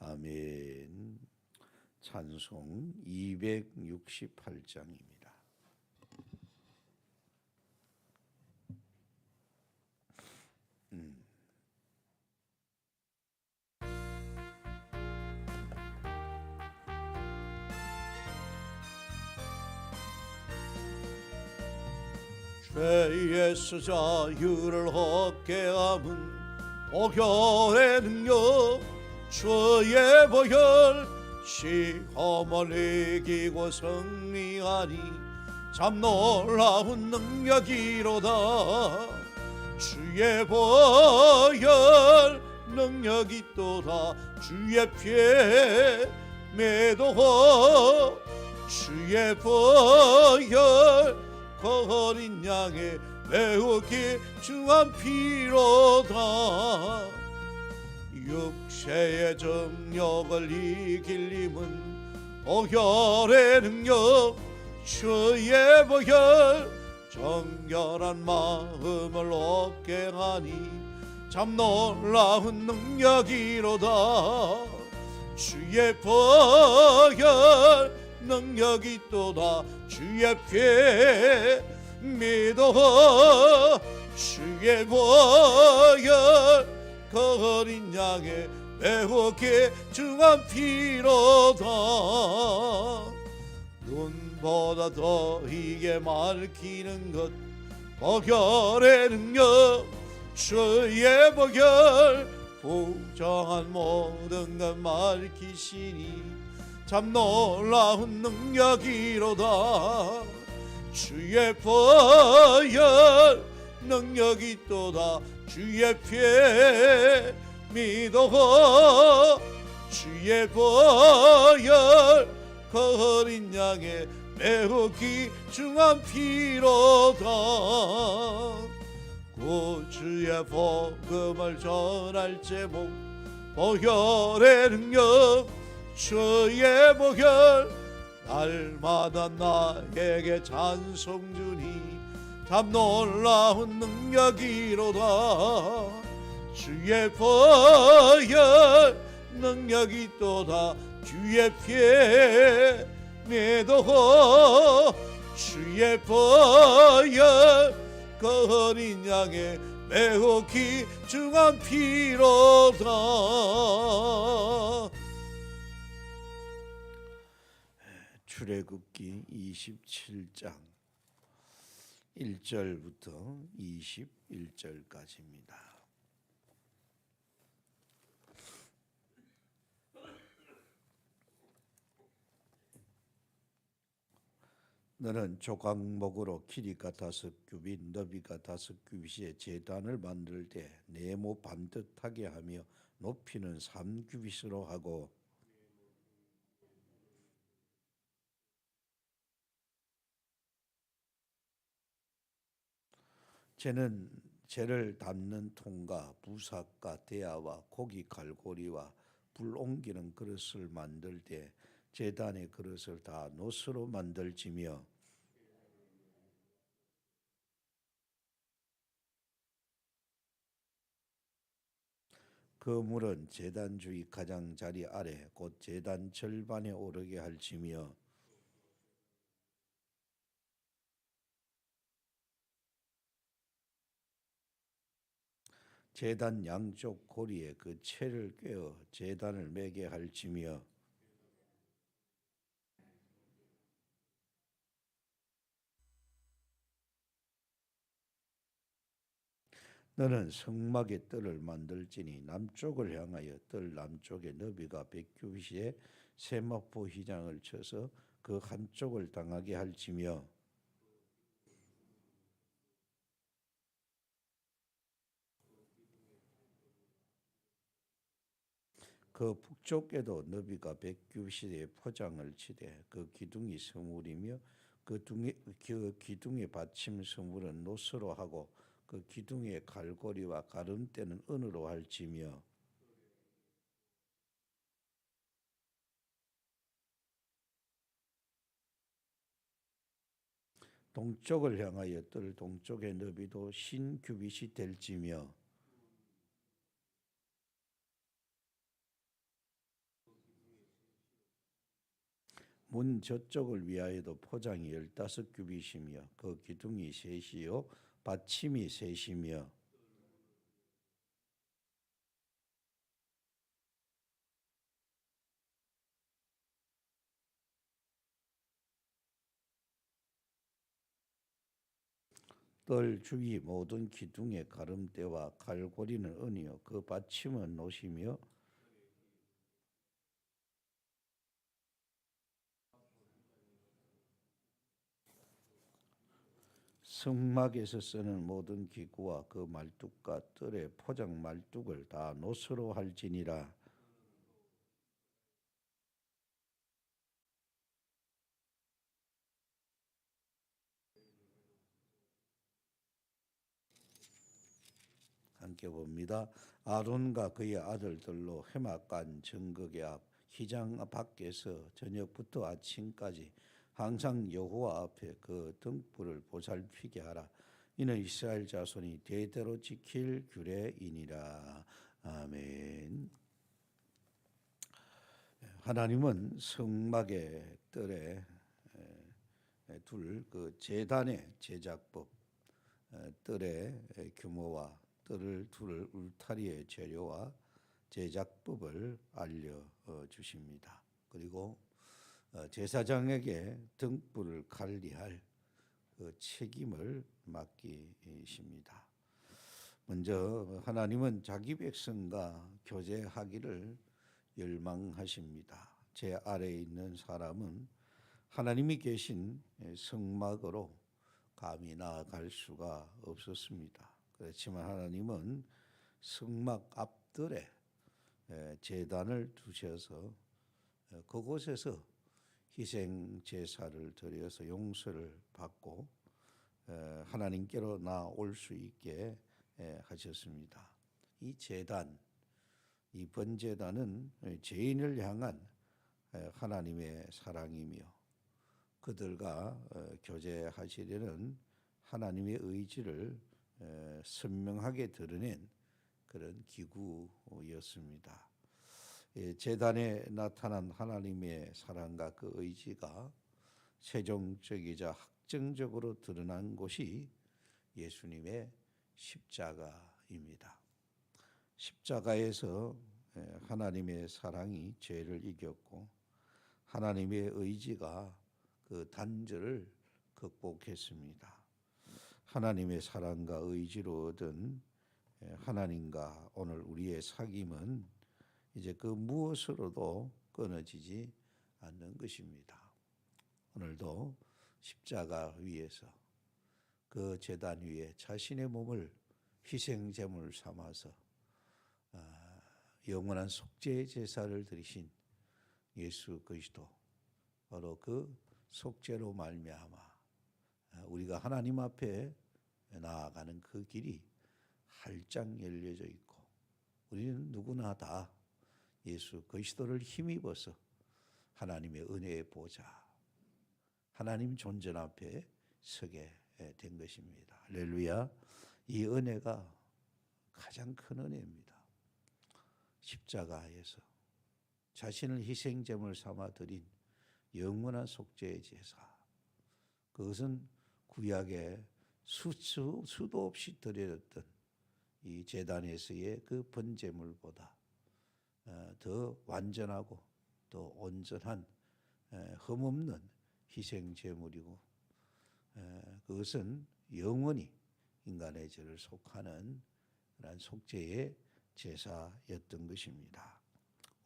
아멘. 찬송 268장입니다. 죄에서 자유를 얻게 함은 보혈의 능력 주의 보혈 시험을 이기고 승리하니 참 놀라운 능력이로다. 주의 보혈 능력이 또다. 주의 피에 매도호 주의 보혈 그 어린 양의 매우 귀중한 피로다 육체의 정력을 이길 힘은 보혈의 능력 주의 보혈. 정결한 마음을 얻게 하니 참 놀라운 능력이로다. 주의 보혈 능력이 또다. 주의 피 믿어. 주의 보혈 그 어린 양의 매우 귀중한 피로다 눈보다 더 이게 밝히는 것 보혈의 능력 주의 보혈 부정한 모든 것 밝히시니 참 놀라운 능력이로다. 주의 보혈 능력이 또다 주의 피에 믿어 주의 보혈 그 어린 양의 매우 귀중한 피로다 구주의 복음을 전할 제목 보혈의 능력 주의 보혈. 날마다 나에게 찬송 주니 참 놀라운 능력이로다. 주의 보혈 능력이 또다. 주의 피에 매도 주의 보혈 그 어린 양의 매우 귀중한 피로다. 출애굽기 27장 1절부터 21절까지입니다. 너는 조각목으로 길이가 다섯 규빗, 너비가 다섯 규빗의 제단을 만들 때 네모 반듯하게 하며 높이는 삼 규빗으로 하고 쟤는 쟤를 담는 통과 부삭과 대야와 고기 갈고리와 불 옮기는 그릇을 만들 때 제단의 그릇을 다 노스로 만들지며 그 물은 제단 주위 가장자리 아래 곧 제단 절반에 오르게 할지며 제단 양쪽 고리에 그 채를 꿰어 제단을 매게 할지며 너는 성막의 뜰을 만들지니 남쪽을 향하여 뜰 남쪽의 너비가 백규빗에 세마포 휘장을 쳐서 그 한쪽을 당하게 할지며 그 북쪽에도 너비가 백규빗에 포장을 치되 그 기둥이 서물이며 그 둥이 그 기둥의 받침 서물은 노스로 하고 그 기둥의 갈고리와 가름대는 은으로 할지며 동쪽을 향하여 뜰 동쪽의 너비도 신 규빗이 될지며 문 저쪽을 위하여도 포장이 열다섯 규빗이며 그 기둥이 셋이요 받침이 셋이며. 뜰 주위 모든 기둥의 가름대와 갈고리는 은이요 그 받침은 노시며 성막에서 쓰는 모든 기구와 그 말뚝과 뜰의 포장 말뚝을 다 노스로 할지니라 함께 봅니다. 아론과 그의 아들들로 해막간 정극의 앞 희장 밖에서 저녁부터 아침까지 항상 여호와 앞에 그 등불을 보살피게 하라. 이는 이스라엘 자손이 대대로 지킬 규례이니라. 아멘. 하나님은 성막의 뜰에 둘그 제단의 제작법, 에, 뜰의 규모와 뜰을 둘 울타리의 재료와 제작법을 알려 어, 주십니다. 그리고 어, 제사장에게 등불을 관리할 그 책임을 맡기십니다. 먼저 하나님은 자기 백성과 교제하기를 열망하십니다. 제 아래에 있는 사람은 하나님이 계신 성막으로 감히 나아갈 수가 없었습니다. 그렇지만 하나님은 성막 앞들에 제단을 두셔서 그곳에서 희생 제사를 드려서 용서를 받고 하나님께로 나올 수 있게 하셨습니다. 이 제단, 이 번 제단은 죄인을 향한 하나님의 사랑이며 그들과 어, 교제하시려는 하나님의 의지를 선명하게 드러낸 그런 기구였습니다. 재단에 나타난 하나님의 사랑과 그 의지가 세종적이자 확정적으로 드러난 곳이 예수님의 십자가입니다. 십자가에서 하나님의 사랑이 죄를 이겼고 하나님의 의지가 그 단절을 극복했습니다. 하나님의 사랑과 의지로 얻은 하나님과 오늘 우리의 사귐은 이제 그 무엇으로도 끊어지지 않는 것입니다. 오늘도 십자가 위에서 그 제단 위에 자신의 몸을 희생 제물 삼아서 아, 영원한 속죄 제사를 드리신 예수 그리스도 바로 그 속죄로 말미암아 우리가 하나님 앞에 나아가는 그 길이 활짝 열려져 있고 우리는 누구나 다 예수 그리스도를 힘입어서 하나님의 은혜의 보좌 하나님 존전 앞에 서게 된 것입니다. 할렐루야. 이 은혜가 가장 큰 은혜입니다. 십자가에서 자신을 희생제물 삼아 드린 영원한 속죄의 제사. 그것은 구약에 수수, 수도 없이 드려졌던 이 제단에서의 그 번제물보다 어, 더 완전하고 더 온전한 에, 흠없는 희생 제물이고 에, 그것은 영원히 인간의 죄를 속하는 그런 속죄의 제사였던 것입니다.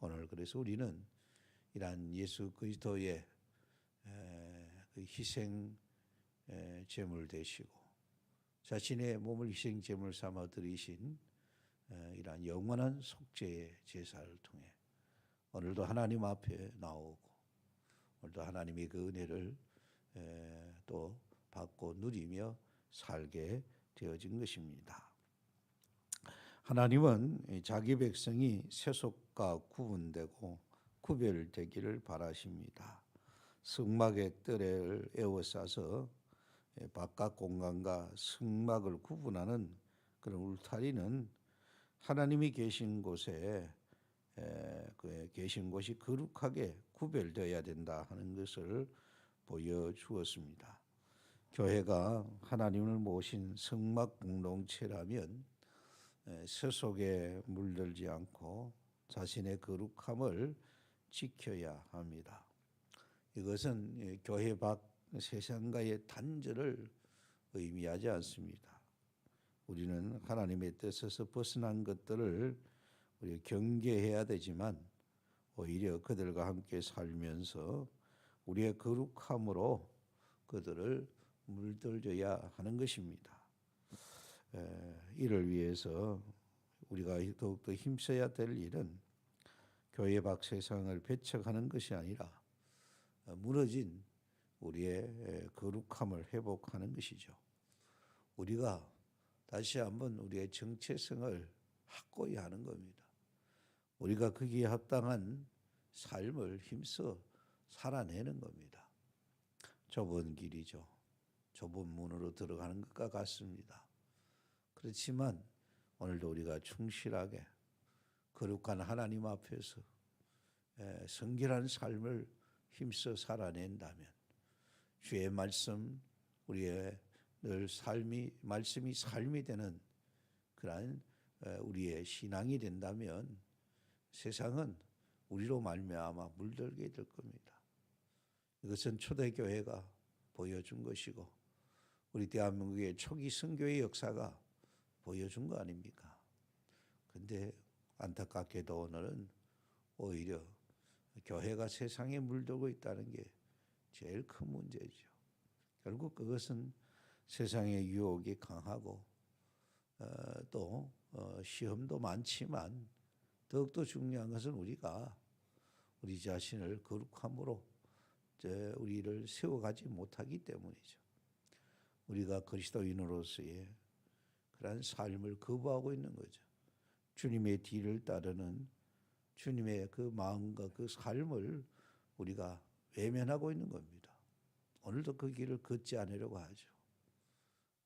오늘 그래서 우리는 이러한 예수 그리스도의 에, 그 희생 에, 제물 되시고 자신의 몸을 희생 제물 삼아 드리신 에, 이러한 영원한 속죄의 제사를 통해 오늘도 하나님 앞에 나오고 오늘도 하나님의 그 은혜를 에, 또 받고 누리며 살게 되어진 것입니다. 하나님은 이 자기 백성이 세속과 구분되고 구별되기를 바라십니다. 승막의 뜰을 에워싸서 예, 바깥 공간과 승막을 구분하는 그런 울타리는 하나님이 계신 곳에 에, 그 계신 곳이 거룩하게 구별되어야 된다 하는 것을 보여주었습니다. 교회가 하나님을 모신 성막 공동체라면 에, 세속에 물들지 않고 자신의 거룩함을 지켜야 합니다. 이것은 예, 교회 밖 세상과의 단절을 의미하지 않습니다. 우리는 하나님의 뜻에서 벗어난 것들을 우리 경계해야 되지만 오히려 그들과 함께 살면서 우리의 거룩함으로 그들을 물들여야 하는 것입니다. 에, 이를 위해서 우리가 더욱더 힘써야 될 일은 교회 밖 세상을 배척하는 것이 아니라 어, 무너진 우리의 에, 거룩함을 회복하는 것이죠. 우리가 다시 한번 우리의 정체성을 확고히 하는 겁니다. 우리가 거기에 합당한 삶을 힘써 살아내는 겁니다. 좁은 길이죠. 좁은 문으로 들어가는 것과 같습니다. 그렇지만 오늘도 우리가 충실하게 거룩한 하나님 앞에서 에, 성결한 삶을 힘써 살아낸다면 주의 말씀 우리의 늘 삶이 말씀이 삶이 되는 그러한 에, 우리의 신앙이 된다면 세상은 우리로 말미암아 물들게 될 겁니다. 이것은 초대교회가 보여준 것이고 우리 대한민국의 초기 선교의 역사가 보여준 거 아닙니까? 근데 안타깝게도 오늘은 오히려 교회가 세상에 물들고 있다는 게 제일 큰 문제죠. 결국 그것은 세상의 유혹이 강하고 어, 또 어, 시험도 많지만 더욱더 중요한 것은 우리가 우리 자신을 거룩함으로 우리를 세워가지 못하기 때문이죠. 우리가 그리스도인으로서의 그러한 삶을 거부하고 있는 거죠. 주님의 뒤를 따르는 주님의 그 마음과 그 삶을 우리가 외면하고 있는 겁니다. 오늘도 그 길을 걷지 않으려고 하죠.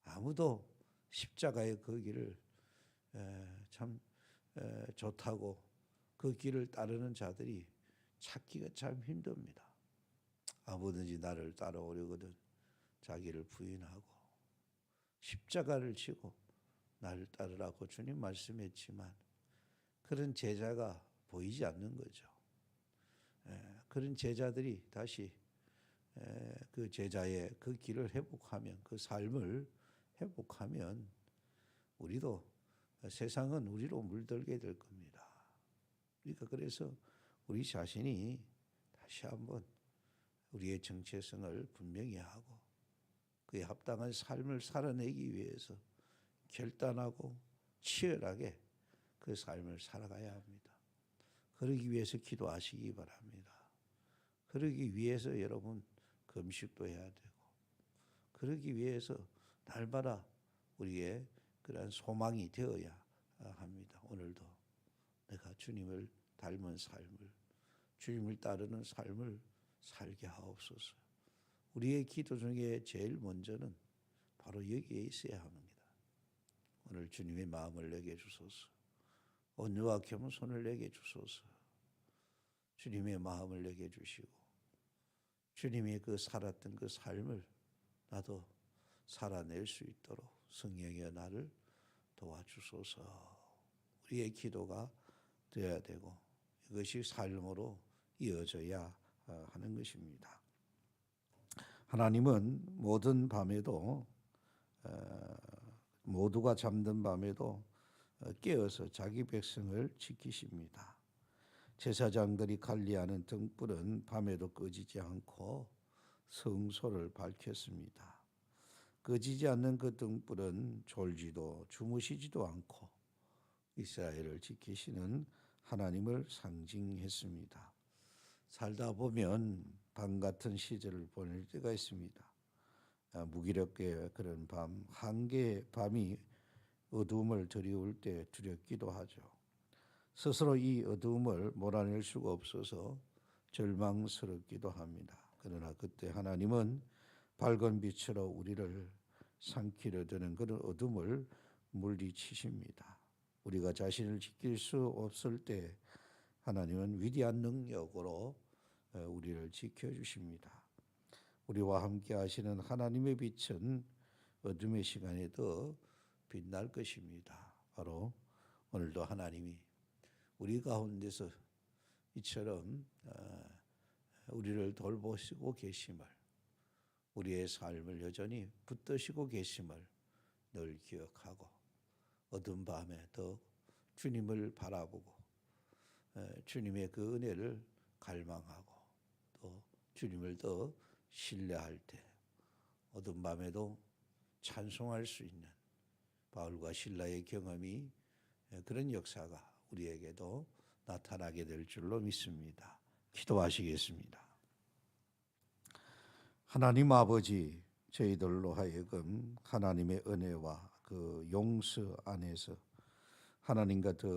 아무도 십자가의 그 길을 에, 참 에, 좋다고 그 길을 따르는 자들이 찾기가 참 힘듭니다. 아무든지 나를 따라오려거든 자기를 부인하고 십자가를 지고 나를 따르라고 주님 말씀했지만 그런 제자가 보이지 않는 거죠. 에, 그런 제자들이 다시 에, 그 제자의 그 길을 회복하면 그 삶을 회복하면 우리도 세상은 우리로 물들게 될 겁니다. 그러니까 그래서 우리 자신이 다시 한번 우리의 정체성을 분명히 하고 그에 합당한 삶을 살아내기 위해서 결단하고 치열하게 그 삶을 살아가야 합니다. 그러기 위해서 기도하시기 바랍니다. 그러기 위해서 여러분 금식도 해야 되고 그러기 위해서 날마다 우리의 그러한 소망이 되어야 합니다. 오늘도 내가 주님을 닮은 삶을 주님을 따르는 삶을 살게 하옵소서. 우리의 기도 중에 제일 먼저는 바로 여기에 있어야 합니다. 오늘 주님의 마음을 내게 주소서. 온유와 겸손을 내게 주소서. 주님의 마음을 내게 주시고 주님이 그 살았던 그 삶을 나도 살아낼 수 있도록 성령의 나를 도와주소서. 우리의 기도가 되어야 되고 이것이 삶으로 이어져야 어, 하는 것입니다. 하나님은 모든 밤에도 어, 모두가 잠든 밤에도 어, 깨어서 자기 백성을 지키십니다. 제사장들이 관리하는 등불은 밤에도 꺼지지 않고 성소를 밝혔습니다. 꺼지지 않는 그 등불은 졸지도 주무시지도 않고 이스라엘을 지키시는 하나님을 상징했습니다. 살다 보면 밤 같은 시절을 보낼 때가 있습니다. 아, 무기력해 그런 밤, 한개 밤이 어두움을 드리울 때 두렵기도 하죠. 스스로 이 어두움을 몰아낼 수가 없어서 절망스럽기도 합니다. 그러나 그때 하나님은 밝은 빛으로 우리를 삼키려 드는 그런 어둠을 물리치십니다. 우리가 자신을 지킬 수 없을 때 하나님은 위대한 능력으로 어, 우리를 지켜주십니다. 우리와 함께 하시는 하나님의 빛은 어둠의 시간에도 빛날 것입니다. 바로 오늘도 하나님이 우리 가운데서 이처럼 어, 우리를 돌보시고 계심을 우리의 삶을 여전히 붙드시고 계심을 늘 기억하고 어두운 밤에 더 주님을 바라보고 에, 주님의 그 은혜를 갈망하고 또 주님을 더 신뢰할 때 어두운 밤에도 찬송할 수 있는 바울과 신라의 경험이 에, 그런 역사가 우리에게도 나타나게 될 줄로 믿습니다. 기도하시겠습니다. 하나님 아버지 저희들로 하여금 하나님의 은혜와 그 용서 안에서 하나님과 더